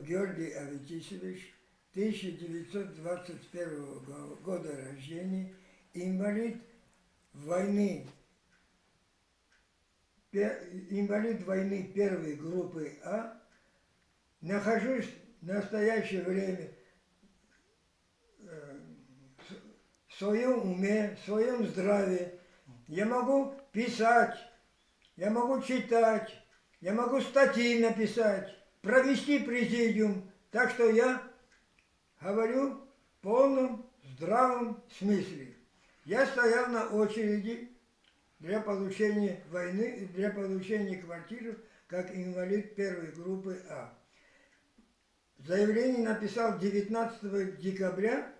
Георгий Аветисович, 1921 года рождения, инвалид войны, инвалид войны первой группы А, нахожусь в настоящее время э, в своем уме, в своем здравии. Я могу писать, я могу читать, я могу статьи написать, провести президиум. Так что я говорю в полном здравом смысле. Я стоял на очереди для получения войны, для получения квартиры как инвалид первой группы А. Заявление написал 19 декабря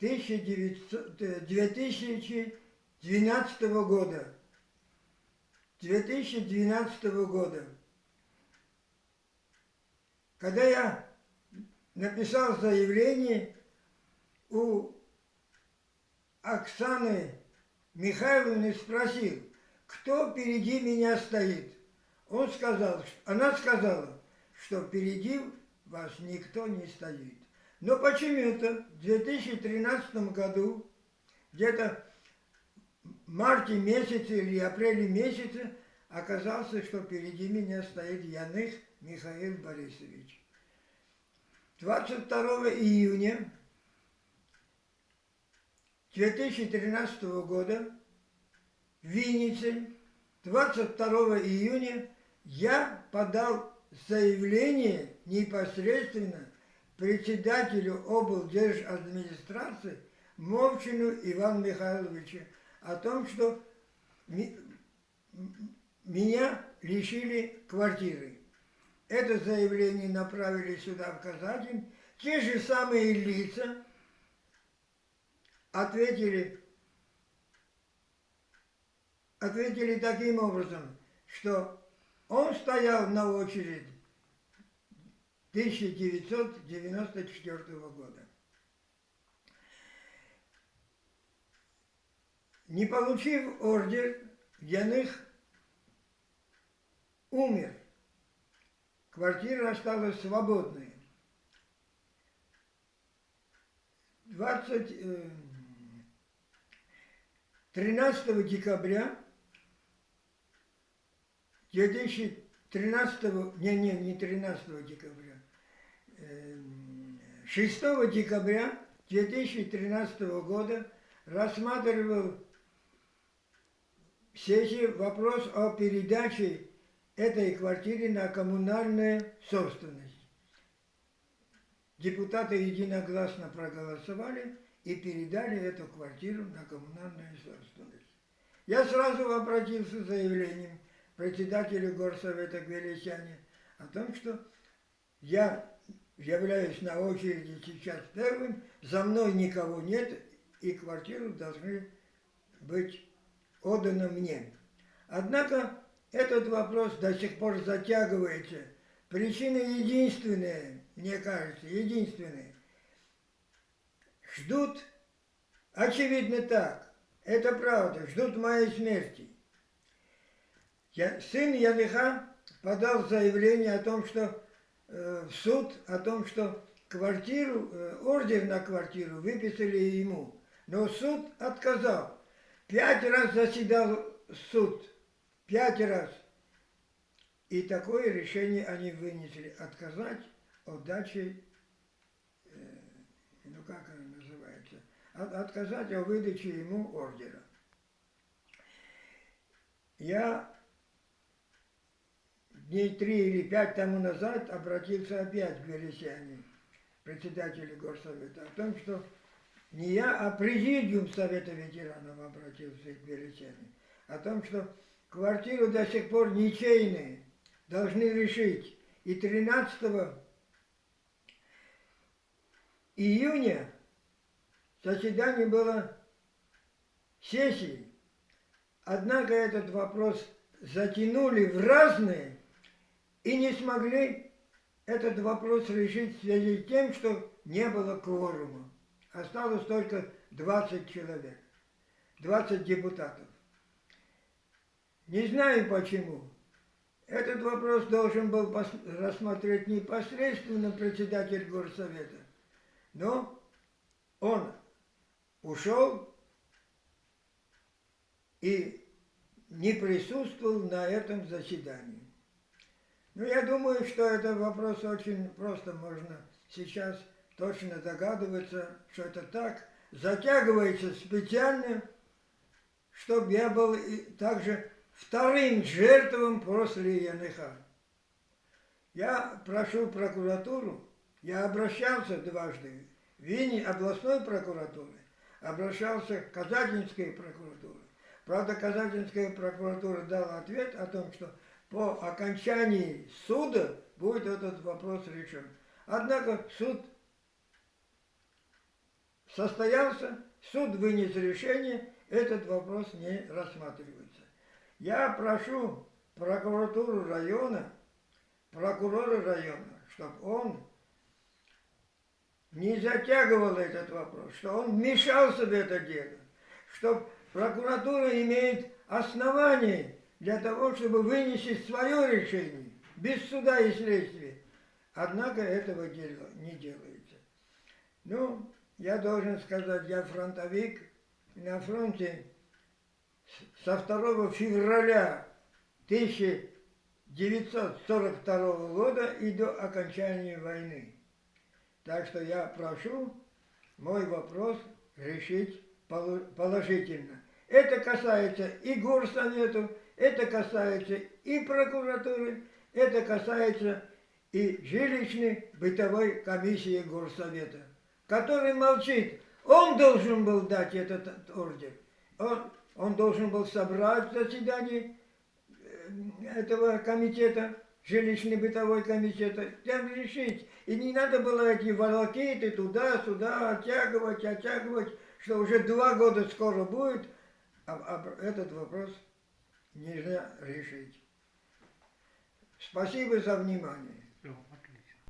1900, 2012 года. 2012 года. Когда я написал заявление у Оксаны Михайловны, спросил, кто впереди меня стоит. Он сказал, она сказала, что впереди вас никто не стоит. Но почему-то в 2013 году, где-то в марте месяце или апреле месяце, оказалось, что впереди меня стоит Яных Михаил Борисович. 22 июня 2013 года в Виннице 22 июня я подал заявление непосредственно председателю облдержадминистрации Мовчину Ивану Михайловичу о том, что меня лишили квартиры. Это заявление направили сюда, в Казань. Те же самые лица ответили, ответили таким образом, что он стоял на очередь 1994 года. Не получив ордер, Яных умер. Квартира осталась свободной. 20, 13 э, декабря 2013, не, не, не 13 декабря, 6 э, декабря 2013 года рассматривал сессии вопрос о передаче этой квартире на коммунальную собственность. Депутаты единогласно проголосовали и передали эту квартиру на коммунальную собственность. Я сразу обратился с заявлением председателю горсовета Гвелесяне о том, что я являюсь на очереди сейчас первым, за мной никого нет, и квартиру должны быть отданы мне. Однако этот вопрос до сих пор затягивается. Причина единственная, мне кажется, единственная. Ждут, очевидно так, это правда, ждут моей смерти. Я, сын Ядыха подал заявление о том, что э, в суд, о том, что квартиру, э, ордер на квартиру выписали ему. Но суд отказал. Пять раз заседал суд Пять раз. И такое решение они вынесли. Отказать от дачи, э, ну как оно называется, от, отказать о выдаче ему ордера. Я дней три или пять тому назад обратился опять к Вересяне, председателю горсовета, о том, что не я, а президиум Совета ветеранов обратился к Вересяне, о том, что Квартиру до сих пор ничейные, должны решить. И 13 июня заседание было сессии. Однако этот вопрос затянули в разные и не смогли этот вопрос решить в связи с тем, что не было кворума. Осталось только 20 человек, 20 депутатов. Не знаю почему. Этот вопрос должен был рассмотреть непосредственно председатель горсовета. Но он ушел и не присутствовал на этом заседании. Ну, я думаю, что это вопрос очень просто можно сейчас точно догадываться, что это так. Затягивается специально, чтобы я был также вторым жертвам после ЯНХ. Я прошу прокуратуру, я обращался дважды в Вине областной прокуратуры, обращался к Казатинской прокуратуре. Правда, Казатинская прокуратура дала ответ о том, что по окончании суда будет этот вопрос решен. Однако суд состоялся, суд вынес решение, этот вопрос не рассматривается. Я прошу прокуратуру района, прокурора района, чтобы он не затягивал этот вопрос, что он вмешался в это дело, чтобы прокуратура имеет основание для того, чтобы вынести свое решение, без суда и следствия. Однако этого дела не делается. Ну, я должен сказать, я фронтовик, на фронте со 2 февраля 1942 года и до окончания войны. Так что я прошу мой вопрос решить положительно. Это касается и горсовету, это касается и прокуратуры, это касается и жилищной бытовой комиссии горсовета, который молчит. Он должен был дать этот ордер. Он, он должен был собрать заседание этого комитета, жилищный бытовой комитета, там решить. И не надо было эти волокиты туда-сюда оттягивать, оттягивать, что уже два года скоро будет, а, а этот вопрос нельзя решить. Спасибо за внимание.